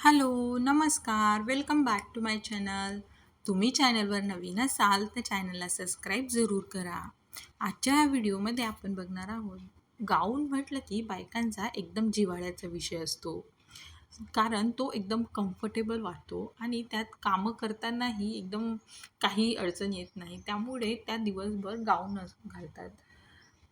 Hello नमस्कार. Welcome back to my channel तुम्ही चॅनलवर नवीन असाल तर चॅनलला सबस्क्राईब जरूर करा. आजच्या ह्या व्हिडिओमध्ये आपण बघणार आहोत गाऊन म्हटलं की बायकांचा एकदम जिव्हाळ्याचा विषय असतो. कारण तो एकदम कम्फर्टेबल वाटतो आणि त्यात कामं करतानाही एकदम काही अडचण येत नाही. त्यामुळे त्या दिवसभर गाऊन घालतात.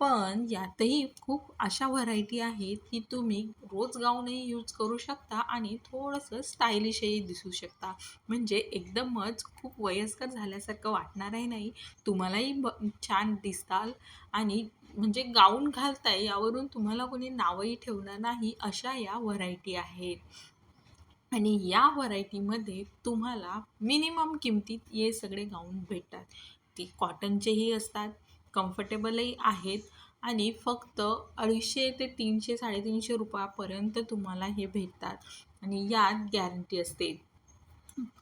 पण यातही खूप अशा व्हरायटी आहेत की तुम्ही रोज गाऊनही यूज करू शकता आणि थोडंसं स्टायलिशही दिसू शकता. म्हणजे एकदमच खूप वयस्कर झाल्यासारखं वाटणारही नाही. तुम्हालाही ब छान दिसताल आणि म्हणजे गाऊन घालताय यावरून तुम्हाला कोणी नावही ठेवणार नाही अशा या व्हरायटी आहेत. आणि या व्हरायटीमध्ये तुम्हाला मिनिमम किमतीत हे सगळे गाऊन भेटतात. ते कॉटनचेही असतात कम्फर्टेबलही आहेत. आणि फक्त अडीचशे ते तीनशे साडेतीनशे रुपयापर्यंत तुम्हाला हे भेटतात. आणि यात गॅरंटी असते.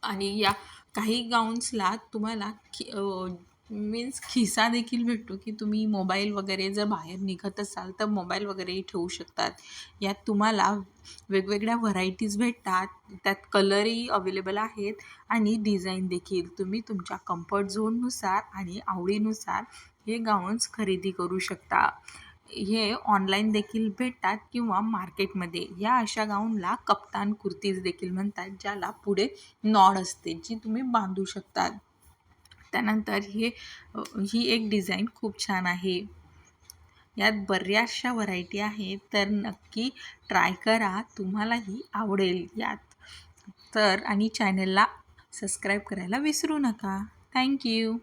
आणि या काही गाऊन्सला तुम्हाला खि मीन्स खिसा देखील भेटतो की तुम्ही मोबाईल वगैरे जर बाहेर निघत असाल तर मोबाईल वगैरेही ठेवू शकतात. यात तुम्हाला वेगवेगळ्या व्हरायटीज भेटतात. त्यात कलरही अवेलेबल आहेत. आणि डिझाईन देखील तुम्ही तुमच्या कम्फर्ट झोननुसार आणि आवडीनुसार हे गाऊन्स खरेदी करू शकता. हे ऑनलाईन देखील भेटतात किंवा मार्केटमध्ये. या अशा गाऊनला कप्तान कुर्तीज देखील म्हणतात ज्याला पुढे नॉड असते जी तुम्ही बांधू शकतात. त्यानंतर हे ही एक डिझाईन खूप छान आहे. यात बऱ्याचशा व्हरायटी आहेत तर नक्की ट्राय करा तुम्हालाही आवडेल यात. तर आणि चॅनलला सबस्क्राईब करायला विसरू नका. थँक्यू